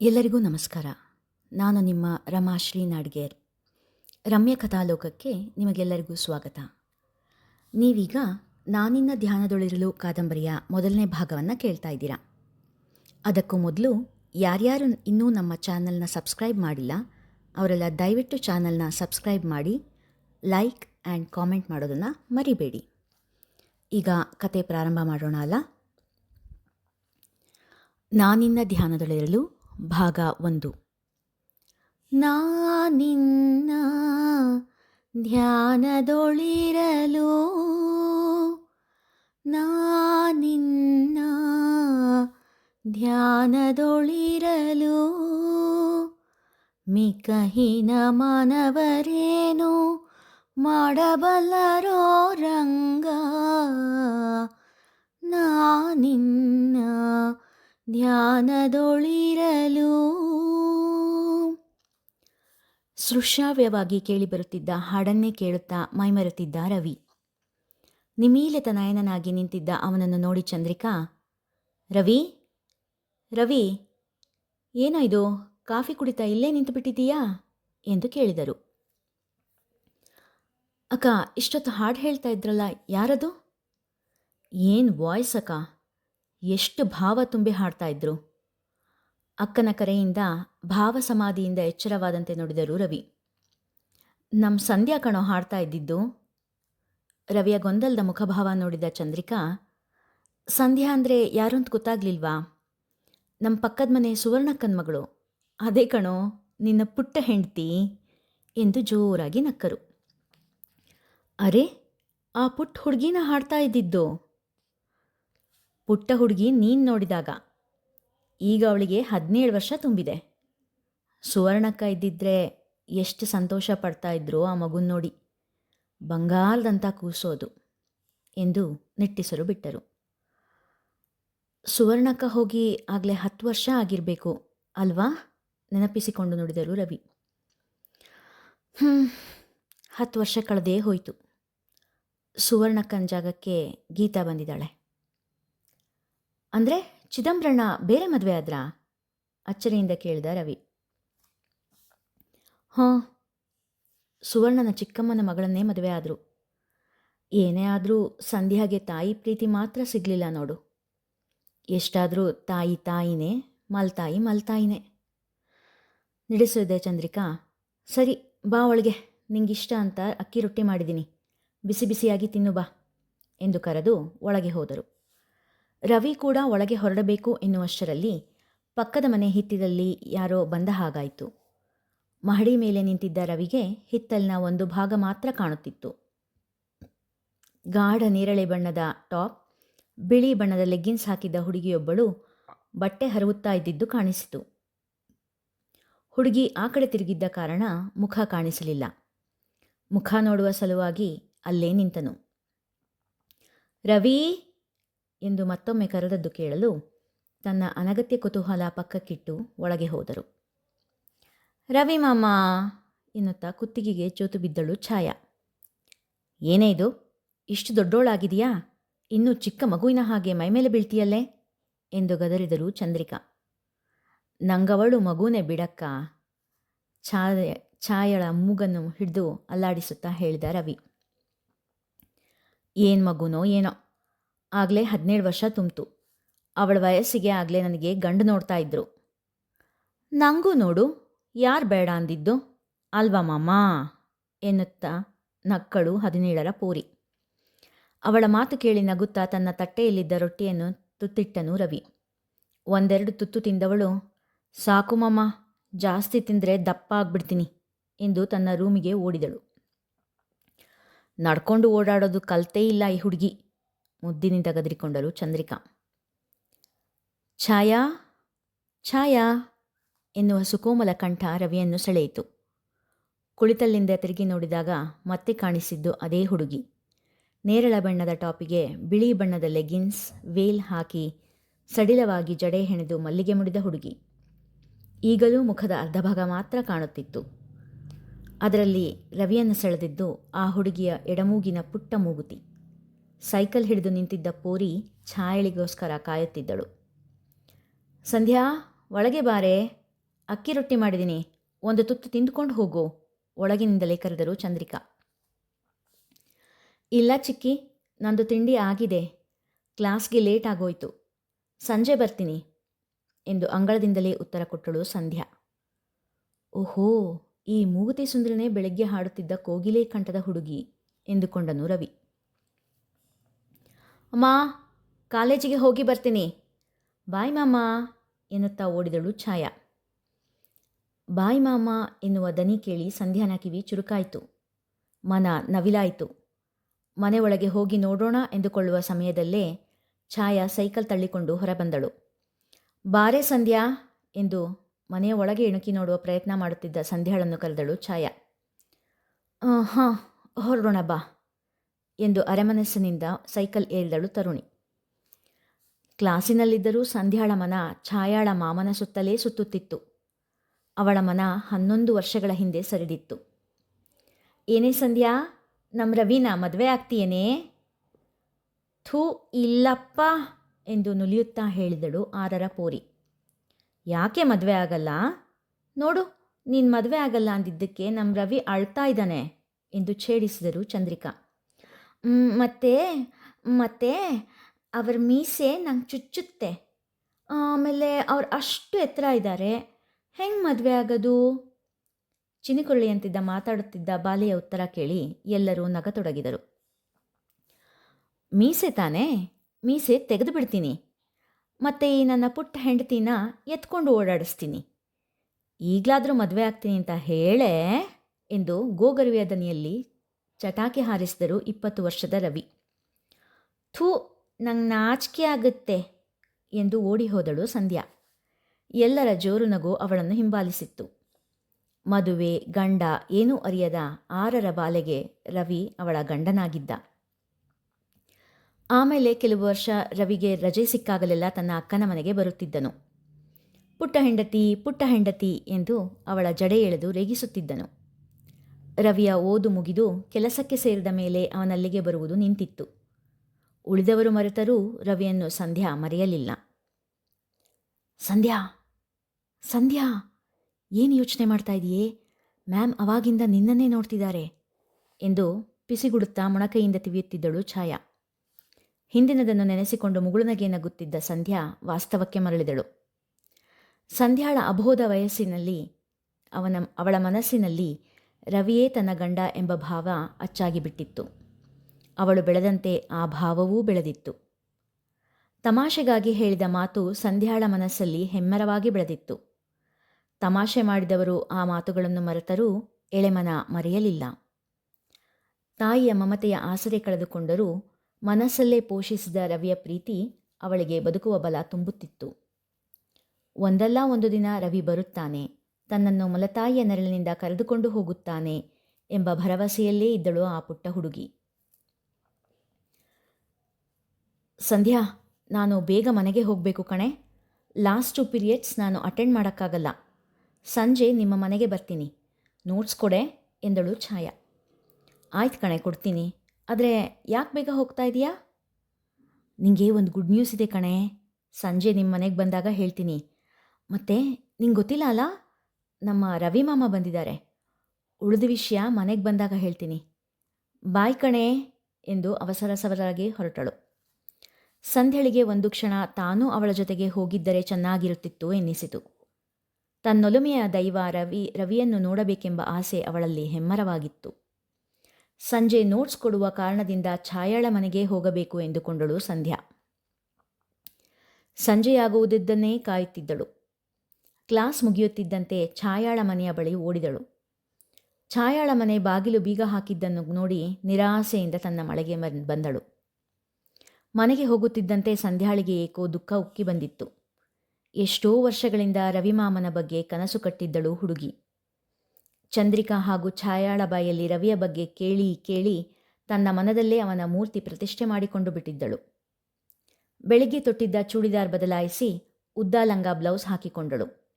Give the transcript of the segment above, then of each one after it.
ಎಲ್ಲರಿಗೂ ನಮಸ್ಕಾರ. ನಾನು ನಿಮ್ಮ ರಮಾಶ್ರೀ ನಾಡ್ಗೇರ್ ರಮ್ಯ ಕಥಾಲೋಕಕ್ಕೆ ನಿಮಗೆಲ್ಲರಿಗೂ ಸ್ವಾಗತ. ನೀವೀಗ ನಾನಿನ್ನ ಧ್ಯಾನದೊಳಿರಲು ಕಾದಂಬರಿಯ ಮೊದಲನೇ ಭಾಗವನ್ನು ಕೇಳ್ತಾ ಇದ್ದೀರಾ. ಅದಕ್ಕೂ ಮೊದಲು ಯಾರ್ಯಾರು ಇನ್ನೂ ನಮ್ಮ ಚಾನಲ್ನ ಸಬ್ಸ್ಕ್ರೈಬ್ ಮಾಡಿಲ್ಲ, ಅವರೆಲ್ಲ ದಯವಿಟ್ಟು ಚಾನಲ್ನ ಸಬ್ಸ್ಕ್ರೈಬ್ ಮಾಡಿ, ಲೈಕ್ ಆ್ಯಂಡ್ ಕಾಮೆಂಟ್ ಮಾಡೋದನ್ನು ಮರಿಬೇಡಿ. ಈಗ ಕತೆ ಪ್ರಾರಂಭ ಮಾಡೋಣ ಅಲ್ಲ. ನಾನಿನ್ನ ಧ್ಯಾನದೊಳಿರಲು ಭಾಗ ಒಂದು. ನಾನಿನ್ನ ಧ್ಯಾನದೊಳಿರಲು ನಾನಿನ್ನ ಧ್ಯಾನದೊಳಿರಲು ಮಿಕಹಿನ ಮಾನವರೇನು ಮಾಡಬಲ್ಲರೋ ರಂಗ ನಾನಿನ್ನ ಧ್ಯಾನದೊಳಿರಲು ಸೃಶ್ರಾವ್ಯವಾಗಿ ಕೇಳಿಬರುತ್ತಿದ್ದ ಹಾಡನ್ನೇ ಕೇಳುತ್ತಾ ಮೈಮರೆತಿದ್ದ ರವಿ. ನಿಮೀಲಿತ ನಯನನಾಗಿ ನಿಂತಿದ್ದ ಅವನನ್ನು ನೋಡಿ ಚಂದ್ರಿಕಾ, ರವಿ ರವಿ ಏನೋ ಕಾಫಿ ಕುಡಿತಾ ಇಲ್ಲೇ ನಿಂತು ಬಿಟ್ಟಿದ್ದೀಯಾ ಎಂದು ಕೇಳಿದರು. ಅಕ್ಕ, ಇಷ್ಟೊತ್ತು ಹಾಡು ಹೇಳ್ತಾ ಇದ್ರಲ್ಲ, ಯಾರದು? ಏನು ವಾಯ್ಸ್ ಅಕ್ಕ? ಎಷ್ಟು ಭಾವ ತುಂಬಿ ಹಾಡ್ತಾ ಇದ್ರು. ಅಕ್ಕನ ಕರೆಯಿಂದ ಭಾವ ಸಮಾಧಿಯಿಂದ ಎಚ್ಚರವಾದಂತೆ ನೋಡಿದರು ರವಿ. ನಮ್ಮ ಸಂಧ್ಯಾ ಕಣೋ ಹಾಡ್ತಾ ಇದ್ದಿದ್ದು. ರವಿಯ ಗೊಂದಲದ ಮುಖಭಾವ ನೋಡಿದ ಚಂದ್ರಿಕಾ, ಸಂಧ್ಯಾ ಅಂದರೆ ಯಾರು ಅಂತ ಗೊತ್ತಾಗ್ಲಿಲ್ವಾ? ನಮ್ಮ ಪಕ್ಕದ ಮನೆ ಸುವರ್ಣಕ್ಕನ ಮಗಳು. ಅದೇ ಕಣೋ, ನಿನ್ನ ಪುಟ್ಟ ಹೆಂಡ್ತಿ ಎಂದು ಜೋರಾಗಿ ನಕ್ಕರು. ಅರೆ, ಆ ಪುಟ್ಟ ಹುಡುಗಿನ ಹಾಡ್ತಾ ಇದ್ದಿದ್ದು. ಪುಟ್ಟ ಹುಡುಗಿ ನೀನು ನೋಡಿದಾಗ. ಈಗ ಅವಳಿಗೆ ಹದಿನೇಳು ವರ್ಷ ತುಂಬಿದೆ. ಸುವರ್ಣಕ್ಕ ಇದ್ದಿದ್ರೆ ಎಷ್ಟು ಸಂತೋಷ ಪಡ್ತಾ ಇದ್ರು ಆ ಮಗುನ ನೋಡಿ. ಬಂಗಾರದಂತ ಕೂಸೋದು ಎಂದು ನಿಟ್ಟಿಸರು ಬಿಟ್ಟರು. ಸುವರ್ಣಕ್ಕ ಹೋಗಿ ಆಗಲೇ ಹತ್ತು ವರ್ಷ ಆಗಿರಬೇಕು, ಅಲ್ವಾ? ನೆನಪಿಸಿಕೊಂಡು ನೋಡಿದರು ರವಿ. ಹ್ಞೂ ಹತ್ತು ವರ್ಷ ಕಳೆದೇ ಹೋಯಿತು. ಸುವರ್ಣಕ್ಕನ ಜಾಗಕ್ಕೆ ಗೀತಾ ಬಂದಿದ್ದಾಳೆ. ಅಂದರೆ ಚಿದಂಬರಣ್ಣ ಬೇರೆ ಮದುವೆ ಆದ್ರಾ? ಅಚ್ಚರಿಯಿಂದ ಕೇಳಿದ ರವಿ. ಹಾಂ, ಸುವರ್ಣನ ಚಿಕ್ಕಮ್ಮನ ಮಗಳನ್ನೇ ಮದುವೆ ಆದರು. ಏನೇ ಆದರೂ ಸಂಧ್ಯಾಗೆ ತಾಯಿ ಪ್ರೀತಿ ಮಾತ್ರ ಸಿಗಲಿಲ್ಲ ನೋಡು. ಎಷ್ಟಾದರೂ ತಾಯಿ ತಾಯಿನೇ, ಮಲ್ತಾಯಿ ಮಲ್ತಾಯಿನೇ. ನಡೆಸಿದೆ ಚಂದ್ರಿಕಾ, ಸರಿ, ಬಾ ಒಳಗೆ ನಿಂಗಿಷ್ಟ ಅಂತ ಅಕ್ಕಿ ರೊಟ್ಟಿ ಮಾಡಿದ್ದೀನಿ ಬಿಸಿ ಬಿಸಿಯಾಗಿ ತಿನ್ನು ಬಾ ಎಂದು ಕರೆದು ಒಳಗೆ ಹೋದರು. ರವಿ ಕೂಡ ಒಳಗೆ ಹೊರಡಬೇಕು ಎನ್ನುವಷ್ಟರಲ್ಲಿ ಪಕ್ಕದ ಮನೆ ಹಿತ್ತಿದಲ್ಲಿ ಯಾರೋ ಬಂದ ಹಾಗಾಯಿತು. ಮಹಡಿ ಮೇಲೆ ನಿಂತಿದ್ದ ರವಿಗೆ ಹಿತ್ತಲಿನ ಒಂದು ಭಾಗ ಮಾತ್ರ ಕಾಣುತ್ತಿತ್ತು. ಗಾಢ ನೇರಳೆ ಬಣ್ಣದ ಟಾಪ್, ಬಿಳಿ ಬಣ್ಣದ ಲೆಗ್ಗಿನ್ಸ್ ಹಾಕಿದ್ದ ಹುಡುಗಿಯೊಬ್ಬಳು ಬಟ್ಟೆ ಹರವುತ್ತಾ ಇದ್ದಿದ್ದು ಕಾಣಿಸಿತು. ಹುಡುಗಿ ಆ ಕಡೆ ತಿರುಗಿದ್ದ ಕಾರಣ ಮುಖ ಕಾಣಿಸಲಿಲ್ಲ. ಮುಖ ನೋಡುವ ಸಲುವಾಗಿ ಅಲ್ಲೇ ನಿಂತನು. ರವಿ ಎಂದು ಮತ್ತೊಮ್ಮೆ ಕರೆದದ್ದು ಕೇಳಲು ತನ್ನ ಅನಗತ್ಯ ಕುತೂಹಲ ಪಕ್ಕಕ್ಕಿಟ್ಟು ಒಳಗೆ ಹೋದರು. ರವಿ ಮಾಮ, ಎನ್ನುತ್ತಾ ಕುತ್ತಿಗೆಗೆ ಚೋತು ಬಿದ್ದಳು ಛಾಯಾ. ಏನೇ ಇದು? ಇಷ್ಟು ದೊಡ್ಡೋಳಾಗಿದೆಯಾ ಇನ್ನೂ ಚಿಕ್ಕ ಮಗುವಿನ ಹಾಗೆ ಮೈಮೇಲೆ ಬೀಳ್ತೀಯಲ್ಲೇ? ಎಂದು ಗದರಿದರು ಚಂದ್ರಿಕಾ. ನಂಗವಳು ಮಗುನೇ ಬಿಡಕ್ಕ, ಛಾಯ, ಛಾಯಳ ಮೂಗನ್ನು ಹಿಡಿದು ಅಲ್ಲಾಡಿಸುತ್ತಾ ಹೇಳಿದ ರವಿ. ಏನು ಮಗುನೋ ಏನೋ ಆಗಲೇ ಹದಿನೇಳು ವರ್ಷ ತುಂಬಿತು. ಅವಳ ವಯಸ್ಸಿಗೆ ಆಗಲೇ ನನಗೆ ಗಂಡು ನೋಡ್ತಾ ಇದ್ರು. ನಂಗೂ ನೋಡು, ಯಾರು ಬೇಡ ಅಂದಿದ್ದು? ಅಲ್ವಾ ಮಾಮ? ಎನ್ನುತ್ತಾ ನಕ್ಕಳು ಹದಿನೇಳರ ಪೂರಿ. ಅವಳ ಮಾತು ಕೇಳಿ ನಗುತ್ತಾ ತನ್ನ ತಟ್ಟೆಯಲ್ಲಿದ್ದ ರೊಟ್ಟಿಯನ್ನು ತುತ್ತಿಟ್ಟನು ರವಿ. ಒಂದೆರಡು ತುತ್ತು ತಿಂದವಳು, ಸಾಕು ಮಾಮ, ಜಾಸ್ತಿ ತಿಂದರೆ ದಪ್ಪ ಆಗ್ಬಿಡ್ತೀನಿ ಎಂದು ತನ್ನ ರೂಮಿಗೆ ಓಡಿದಳು. ನಡ್ಕೊಂಡು ಓಡಾಡೋದು ಕಲ್ತೇ ಇಲ್ಲ ಈ ಹುಡುಗಿ. ಮುದ್ದಿನಿಂದ ಗದರಿಕೊಂಡಳು ಚಂದ್ರಿಕಾ. ಛಾಯಾ ಛಾಯಾ ಎನ್ನುವ ಸುಕೋಮಲ ಕಂಠ ರವಿಯನ್ನು ಸೆಳೆಯಿತು. ಕುಳಿತಲ್ಲಿಂದ ತಿರುಗಿ ನೋಡಿದಾಗ ಮತ್ತೆ ಕಾಣಿಸಿದ್ದು ಅದೇ ಹುಡುಗಿ. ನೇರಳ ಬಣ್ಣದ ಟಾಪಿಗೆ ಬಿಳಿ ಬಣ್ಣದ ಲೆಗಿನ್ಸ್, ವೇಲ್ ಹಾಕಿ ಸಡಿಲವಾಗಿ ಜಡೆ ಹೆಣೆದು ಮಲ್ಲಿಗೆ ಮುಡಿದ ಹುಡುಗಿ. ಈಗಲೂ ಮುಖದ ಅರ್ಧ ಭಾಗ ಮಾತ್ರ ಕಾಣುತ್ತಿತ್ತು. ಅದರಲ್ಲಿ ರವಿಯನ್ನು ಸೆಳೆದಿದ್ದು ಆ ಹುಡುಗಿಯ ಎಡಮೂಗಿನ ಪುಟ್ಟ ಮೂಗುತಿ. ಸೈಕಲ್ ಹಿಡಿದು ನಿಂತಿದ್ದ ಪೋರಿ ಛಾಯಳಿಗೋಸ್ಕರ ಕಾಯುತ್ತಿದ್ದಳು. ಸಂಧ್ಯಾ, ಒಳಗೆ ಬಾರೆ. ಅಕ್ಕಿ ರೊಟ್ಟಿ ಮಾಡಿದ್ದೀನಿ. ಒಂದು ತುತ್ತು ತಿಂದುಕೊಂಡು ಹೋಗು. ಒಳಗಿನಿಂದಲೇ ಕರೆದರು ಚಂದ್ರಿಕಾ. ಇಲ್ಲ ಚಿಕ್ಕಿ, ನಂದು ತಿಂಡಿ ಆಗಿದೆ. ಕ್ಲಾಸ್ಗೆ ಲೇಟ್ ಆಗೋಯ್ತು. ಸಂಜೆ ಬರ್ತೀನಿ, ಎಂದು ಅಂಗಳದಿಂದಲೇ ಉತ್ತರ ಕೊಟ್ಟಳು ಸಂಧ್ಯಾ. ಓಹೋ, ಈ ಮೂಗುತಿ ಸುಂದರನೇ ಬೆಳಗ್ಗೆ ಹಾಡುತ್ತಿದ್ದ ಕೋಗಿಲೆ ಕಂಠದ ಹುಡುಗಿ, ಎಂದುಕೊಂಡನು ರವಿ. ಅಮ್ಮ, ಕಾಲೇಜಿಗೆ ಹೋಗಿ ಬರ್ತೀನಿ. ಬಾಯ್ ಮಾಮ, ಎನ್ನುತ್ತಾ ಓಡಿದಳು ಛಾಯಾ. ಬಾಯ್ ಮಾಮ ಎನ್ನುವ ದನಿ ಕೇಳಿ ಸಂಧ್ಯಾನ ಕಿವಿ ಚುರುಕಾಯಿತು. ಮನ ನವಿಲಾಯಿತು. ಮನೆ ಒಳಗೆ ಹೋಗಿ ನೋಡೋಣ ಎಂದುಕೊಳ್ಳುವ ಸಮಯದಲ್ಲೇ ಛಾಯಾ ಸೈಕಲ್ ತಳ್ಳಿಕೊಂಡು ಹೊರಬಂದಳು. ಬಾರೆ ಸಂಧ್ಯಾ ಎಂದು ಮನೆಯ ಒಳಗೆ ಇಣುಕಿ ನೋಡುವ ಪ್ರಯತ್ನ ಮಾಡುತ್ತಿದ್ದ ಸಂಧ್ಯಾಳನ್ನು ಕರೆದಳು ಛಾಯಾ. ಹಾಂ, ಹೊರಡೋಣ ಬಾ. ಎಂದು ಅರೆಮನಸ್ಸಿನಿಂದ ಸೈಕಲ್ ಏರಿದಳು ತರುಣಿ. ಕ್ಲಾಸಿನಲ್ಲಿದ್ದರೂ ಸಂಧ್ಯಾಳ ಮನ ಛಾಯಾಳ ಮಾಮನ ಸುತ್ತಲೇ ಸುತ್ತುತ್ತಿತ್ತು. ಅವಳ ಮನ ಹನ್ನೊಂದು ವರ್ಷಗಳ ಹಿಂದೆ ಸರಿದಿತ್ತು. ಏನೇ ಸಂಧ್ಯಾ ನಮ್ಮ ರವಿನ ಮದುವೆ ಆಗ್ತೀಯೇನೇ? ಥೂ, ಇಲ್ಲಪ್ಪ ಎಂದು ನುಲಿಯುತ್ತಾ ಹೇಳಿದಳು ಆರರ ಪೋರಿ. ಯಾಕೆ ಮದುವೆ ಆಗಲ್ಲ? ನೋಡು, ನೀನು ಮದುವೆ ಆಗಲ್ಲ ಅಂದಿದ್ದಕ್ಕೆ ನಮ್ಮ ರವಿ ಅಳ್ತಾ ಇದ್ದಾನೆ ಎಂದು ಛೇಡಿಸಿದರು ಚಂದ್ರಿಕಾ. "ಮ್, ಮತ್ತೆ ಮತ್ತೆ ಅವ್ರ ಮೀಸೆ ನಂಗೆ ಚುಚ್ಚುತ್ತೆ. ಆಮೇಲೆ ಅವ್ರು ಅಷ್ಟು ಎತ್ತರ ಇದ್ದಾರೆ ಹೆಂಗೆ ಮದುವೆ ಆಗೋದು? ಚಿನಿಕುರುಳಿಯಂತಿದ್ದ ಮಾತಾಡುತ್ತಿದ್ದ ಬಾಲಿಯ ಉತ್ತರ ಕೇಳಿ ಎಲ್ಲರೂ ನಗತೊಡಗಿದರು. ಮೀಸೆ ತಾನೇ? ಮೀಸೆ ತೆಗೆದು ಬಿಡ್ತೀನಿ. ಮತ್ತೆ ಈ ನನ್ನ ಪುಟ್ಟ ಹೆಂಡತಿನ ಎತ್ಕೊಂಡು ಓಡಾಡಿಸ್ತೀನಿ. ಈಗಲಾದರೂ ಮದುವೆ ಆಗ್ತೀನಿ ಅಂತ ಹೇಳೇ ಎಂದು ಗೋಗರುವೆಯ ದನಿಯಲ್ಲಿ ಚಟಾಕಿ ಹಾರಿಸಿದರು ಇಪ್ಪತ್ತು ವರ್ಷದ ರವಿ. ಥೂ, ನಂಗೆ ನಾಚಿಕೆ ಆಗುತ್ತೆ ಎಂದು ಓಡಿ ಹೋದಳು ಸಂಧ್ಯಾ. ಎಲ್ಲರ ಜೋರು ನಗು ಅವಳನ್ನು ಹಿಂಬಾಲಿಸಿತ್ತು. ಮದುವೆ, ಗಂಡ ಏನೂ ಅರಿಯದ ಆರರ ಬಾಲೆಗೆ ರವಿ ಅವಳ ಗಂಡನಾಗಿದ್ದ. ಆಮೇಲೆ ಕೆಲವು ವರ್ಷ ರವಿಗೆ ರಜೆ ಸಿಕ್ಕಾಗಲೆಲ್ಲ ತನ್ನ ಅಕ್ಕನ ಮನೆಗೆ ಬರುತ್ತಿದ್ದನು. ಪುಟ್ಟ ಹೆಂಡತಿ ಪುಟ್ಟ ಹೆಂಡತಿ ಎಂದು ಅವಳ ಜಡೆ ಎಳೆದು ರೇಗಿಸುತ್ತಿದ್ದನು. ರವಿಯ ಓದು ಮುಗಿದು ಕೆಲಸಕ್ಕೆ ಸೇರಿದ ಮೇಲೆ ಅವನಲ್ಲಿಗೆ ಬರುವುದು ನಿಂತಿತ್ತು. ಉಳಿದವರು ಮರೆತರೂ ರವಿಯನ್ನು ಸಂಧ್ಯಾ ಮರೆಯಲಿಲ್ಲ. ಸಂಧ್ಯಾ ಸಂಧ್ಯಾ, ಏನು ಯೋಚನೆ ಮಾಡ್ತಾ ಇದೆಯೇ? ಮ್ಯಾಮ್ ಅವಾಗಿಂದ ನಿನ್ನನ್ನೇ ನೋಡ್ತಿದ್ದಾರೆ ಎಂದು ಪಿಸಿಗುಡುತ್ತಾ ಮೊಣಕೈಯಿಂದ ತಿವಿಯುತ್ತಿದ್ದಳು ಛಾಯಾ. ಹಿಂದಿನದನ್ನು ನೆನೆಸಿಕೊಂಡು ಮುಗುಳುನಗೆ ನಗುತ್ತಿದ್ದ ಸಂಧ್ಯಾ ವಾಸ್ತವಕ್ಕೆ ಮರಳಿದಳು. ಸಂಧ್ಯಾಳ ಅಬೋಧ ವಯಸ್ಸಿನಲ್ಲಿ, ಅವನ, ಅವಳ ಮನಸ್ಸಿನಲ್ಲಿ ರವಿಯೇ ತನ್ನ ಗಂಡ ಎಂಬ ಭಾವ ಅಚ್ಚಾಗಿ ಬಿಟ್ಟಿತ್ತು. ಅವಳು ಬೆಳೆದಂತೆ ಆ ಭಾವವೂ ಬೆಳೆದಿತ್ತು. ತಮಾಷೆಗಾಗಿ ಹೇಳಿದ ಮಾತು ಸಂಧ್ಯಾಳ ಮನಸ್ಸಲ್ಲಿ ಹೆಮ್ಮರವಾಗಿ ಬೆಳೆದಿತ್ತು. ತಮಾಷೆ ಮಾಡಿದವರು ಆ ಮಾತುಗಳನ್ನು ಮರೆತರೂ ಎಳೆಮನ ಮರೆಯಲಿಲ್ಲ. ತಾಯಿಯ ಮಮತೆಯ ಆಸರೆ ಕಳೆದುಕೊಂಡರೂ ಮನಸ್ಸಲ್ಲೇ ಪೋಷಿಸಿದ ರವಿಯ ಪ್ರೀತಿ ಅವಳಿಗೆ ಬದುಕುವ ಬಲ ತುಂಬುತ್ತಿತ್ತು. ಒಂದಲ್ಲ ಒಂದು ದಿನ ರವಿ ಬರುತ್ತಾನೆ. ತನ್ನನ್ನು ಮಲತಾಯಿಯ ನೆರಳಿನಿಂದ ಕರೆದುಕೊಂಡು ಹೋಗುತ್ತಾನೆ ಎಂಬ ಭರವಸೆಯಲ್ಲೇ ಇದ್ದಳು ಆ ಪುಟ್ಟ ಹುಡುಗಿ. ಸಂಧ್ಯಾ, ನಾನು ಬೇಗ ಮನೆಗೆ ಹೋಗಬೇಕು ಕಣೆ. ಲಾಸ್ಟ್ ಟು ಪೀರಿಯಡ್ಸ್ ನಾನು ಅಟೆಂಡ್ ಮಾಡೋಕ್ಕಾಗಲ್ಲ. ಸಂಜೆ ನಿಮ್ಮ ಮನೆಗೆ ಬರ್ತೀನಿ. ನೋಟ್ಸ್ ಕೊಡೆ ಎಂದಳು ಛಾಯಾ. ಆಯ್ತು ಕಣೆ, ಕೊಡ್ತೀನಿ. ಆದರೆ ಯಾಕೆ ಬೇಗ ಹೋಗ್ತಾ ಇದೆಯಾ? ನಿಂಗೆ ಒಂದು ಗುಡ್ ನ್ಯೂಸ್ ಇದೆ ಕಣೆ. ಸಂಜೆ ನಿಮ್ಮ ಮನೆಗೆ ಬಂದಾಗ ಹೇಳ್ತೀನಿ. ಮತ್ತೆ ನಿಂಗೆ ಗೊತ್ತಿಲ್ಲ ಅಲ್ಲ ನಮ್ಮ ರವಿ ಮಾಮ ಬಂದಿದ್ದಾರೆ. ಉಳಿದ ವಿಷಯ ಮನೆಗೆ ಬಂದಾಗ ಹೇಳ್ತೀನಿ. ಬಾಯ್ ಕಣೆ ಎಂದು ಅವಸರ ಸವರಾಗಿ ಹೊರಟಳು. ಸಂಧ್ಯಳಿಗೆ ಒಂದು ಕ್ಷಣ ತಾನೂ ಅವಳ ಜೊತೆಗೆ ಹೋಗಿದ್ದರೆ ಚೆನ್ನಾಗಿರುತ್ತಿತ್ತು ಎನ್ನಿಸಿತು. ತನ್ನೊಲುಮೆಯ ದೈವ ರವಿ, ರವಿಯನ್ನು ನೋಡಬೇಕೆಂಬ ಆಸೆ ಅವಳಲ್ಲಿ ಹೆಮ್ಮರವಾಗಿತ್ತು. ಸಂಜೆ ನೋಟ್ಸ್ ಕೊಡುವ ಕಾರಣದಿಂದ ಛಾಯಾಳ ಮನೆಗೆ ಹೋಗಬೇಕು ಎಂದುಕೊಂಡಳು ಸಂಧ್ಯಾ. ಸಂಜೆಯಾಗುವುದಿದ್ದನ್ನೇ ಕಾಯುತ್ತಿದ್ದಳು. ಕ್ಲಾಸ್ ಮುಗಿಯುತ್ತಿದ್ದಂತೆ ಛಾಯಾಳ ಮನೆಯ ಬಳಿ ಓಡಿದಳು. ಛಾಯಾಳ ಮನೆ ಬಾಗಿಲು ಬೀಗ ಹಾಕಿದ್ದನ್ನು ನೋಡಿ ನಿರಾಸೆಯಿಂದ ತನ್ನ ಮಳೆಗೆ ಬಂದಳು. ಮನೆಗೆ ಹೋಗುತ್ತಿದ್ದಂತೆ ಸಂಧ್ಯಾಳಿಗೆ ಏಕೋ ದುಃಖ ಉಕ್ಕಿ ಬಂದಿತ್ತು. ಎಷ್ಟೋ ವರ್ಷಗಳಿಂದ ರವಿಮಾಮನ ಬಗ್ಗೆ ಕನಸು ಕಟ್ಟಿದ್ದಳು ಹುಡುಗಿ. ಚಂದ್ರಿಕಾ ಹಾಗೂ ಛಾಯಾಳ ಬಾಯಲ್ಲಿ ರವಿಯ ಬಗ್ಗೆ ಕೇಳಿ ಕೇಳಿ ತನ್ನ ಮನದಲ್ಲೇ ಅವನ ಮೂರ್ತಿ ಪ್ರತಿಷ್ಠೆ ಮಾಡಿಕೊಂಡು ಬಿಟ್ಟಿದ್ದಳು. ಬೆಳಿಗ್ಗೆ ತೊಟ್ಟಿದ್ದ ಚೂಡಿದಾರ್ ಬದಲಾಯಿಸಿ ಉದ್ದ ಲಂಗ ಬ್ಲೌಸ್ ಹಾಕಿಕೊಂಡಳು.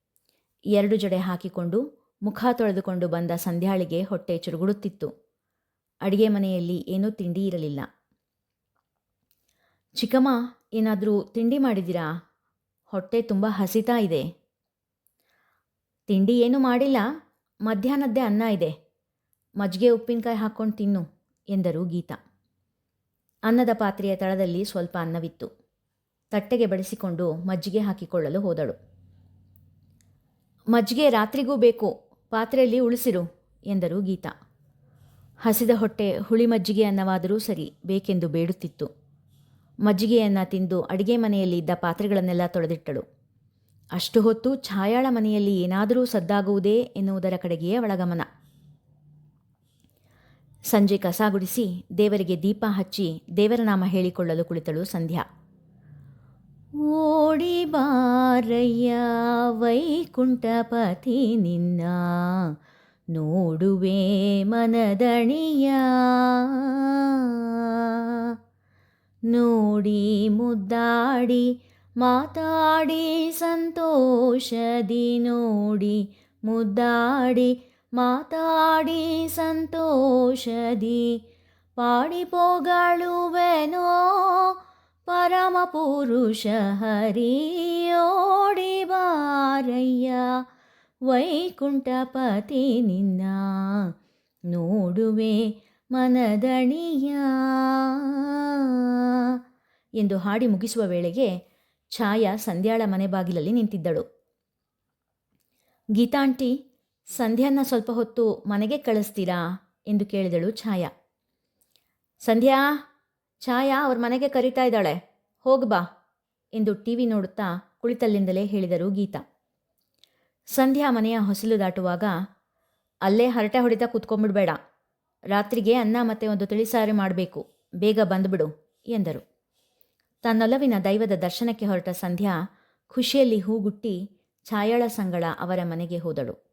ಎರಡು ಜಡೆ ಹಾಕಿಕೊಂಡು ಮುಖ ತೊಳೆದುಕೊಂಡು ಬಂದ ಸಂಧ್ಯಾಳಿಗೆ ಹೊಟ್ಟೆ ಚುರುಗುಡುತ್ತಿತ್ತು. ಅಡಿಗೆ ಮನೆಯಲ್ಲಿ ಏನೂ ತಿಂಡಿ ಇರಲಿಲ್ಲ. ಚಿಕ್ಕಮ್ಮ, ಏನಾದರೂ ತಿಂಡಿ ಮಾಡಿದ್ದೀರಾ? ಹೊಟ್ಟೆ ತುಂಬ ಹಸಿತಾ ಇದೆ. ತಿಂಡಿ ಏನೂ ಮಾಡಿಲ್ಲ. ಮಧ್ಯಾಹ್ನದ್ದೇ ಅನ್ನ ಇದೆ. ಮಜ್ಜಿಗೆ ಉಪ್ಪಿನಕಾಯಿ ಹಾಕ್ಕೊಂಡು ತಿನ್ನು, ಎಂದರು ಗೀತಾ. ಅನ್ನದ ಪಾತ್ರೆಯ ತಳದಲ್ಲಿ ಸ್ವಲ್ಪ ಅನ್ನವಿತ್ತು. ತಟ್ಟೆಗೆ ಬಡಿಸಿಕೊಂಡು ಮಜ್ಜಿಗೆ ಹಾಕಿಕೊಳ್ಳಲು ಹೋದಳು. ಮಜ್ಜಿಗೆ ರಾತ್ರಿಗೂ ಬೇಕು, ಪಾತ್ರೆಯಲ್ಲಿ ಉಳಿಸಿರು, ಎಂದರು ಗೀತಾ. ಹಸಿದ ಹೊಟ್ಟೆ ಹುಳಿ ಮಜ್ಜಿಗೆ ಅನ್ನವಾದರೂ ಸರಿ, ಬೇಕೆಂದು ಬೇಡುತ್ತಿತ್ತು. ಮಜ್ಜಿಗೆಯನ್ನು ತಿಂದು ಅಡಿಗೆ ಮನೆಯಲ್ಲಿ ಇದ್ದ ಪಾತ್ರೆಗಳನ್ನೆಲ್ಲ ತೊಳೆದಿಟ್ಟಳು. ಅಷ್ಟು ಹೊತ್ತು ಛಾಯಾಳ ಮನೆಯಲ್ಲಿ ಏನಾದರೂ ಸದ್ದಾಗುವುದೇ ಎನ್ನುವುದರ ಕಡೆಗೆಯೇ ಒಳಗಮನ ಸಂಜೆ ಕಸ ಗುಡಿಸಿ ದೇವರಿಗೆ ದೀಪ ಹಚ್ಚಿ ದೇವರ ನಾಮ ಹೇಳಿಕೊಳ್ಳಲು ಕುಳಿತಳು ಸಂಧ್ಯಾ. ಓಡಿ ಬಾರಯ್ಯ ವೈಕುಂಠಪತಿ ನಿನ್ನ ನೋಡುವೆ ಮನದಣಿಯ. ನೋಡಿ ಮುದ್ದಾಡಿ, ಮಾತಾಡಿ ಸಂತೋಷದಿ ನೋಡಿ ಮುದ್ದಾಡಿ, ಮಾತಾಡಿ ಸಂತೋಷದಿ. ಪಾಡಿ ಪೋಗಳುವೆನೋ ಪರಮ ಪುರುಷ ಹರಿಯೋಡಿ ಬಾರಯ್ಯ, ವೈಕುಂಠಪತಿ ನಿನ್ನ ನೋಡುವೆ ಮನದಣಿಯ. ಎಂದು ಹಾಡಿ ಮುಗಿಸುವ ವೇಳೆಗೆ ಛಾಯಾ ಸಂಧ್ಯಾಳ ಮನೆ ಬಾಗಿಲಲ್ಲಿ ನಿಂತಿದ್ದಳು. ಗೀತಾಂಟಿ ಸಂಧ್ಯಾನ ಸ್ವಲ್ಪ ಹೊತ್ತು ಮನೆಗೆ ಕಳಿಸ್ತೀರಾ? ಎಂದು ಕೇಳಿದಳು ಛಾಯಾ. ಸಂಧ್ಯಾ ಛಾಯಾ ಅವ್ರ ಮನೆಗೆ ಕರೀತಾ ಇದ್ದಾಳೆ. ಹೋಗ್ ಬಾ ಎಂದು ಟಿ ವಿ ನೋಡುತ್ತಾ ಕುಳಿತಲ್ಲಿಂದಲೇ ಹೇಳಿದರು ಗೀತಾ. ಸಂಧ್ಯಾ ಮನೆಯ ಹೊಸಲು ದಾಟುವಾಗ, ಅಲ್ಲೇ ಹರಟೆ ಹೊಡಿತಾ ಕೂತ್ಕೊಂಡ್ಬಿಡ್ಬೇಡ. ರಾತ್ರಿಗೆ ಅನ್ನ ಮತ್ತೆ ಒಂದು ತಿಳಿಸಾರಿ ಮಾಡಬೇಕು. ಬೇಗ ಬಂದುಬಿಡು ಎಂದರು. ತನ್ನೊಲವಿನ ದೈವದ ದರ್ಶನಕ್ಕೆ ಹೊರಟ ಸಂಧ್ಯಾ ಖುಷಿಯಲ್ಲಿ ಹೂಗುಟ್ಟಿ ಛಾಯಾಳ ಸಂಗಳ ಅವರ ಮನೆಗೆ ಹೋದಳು.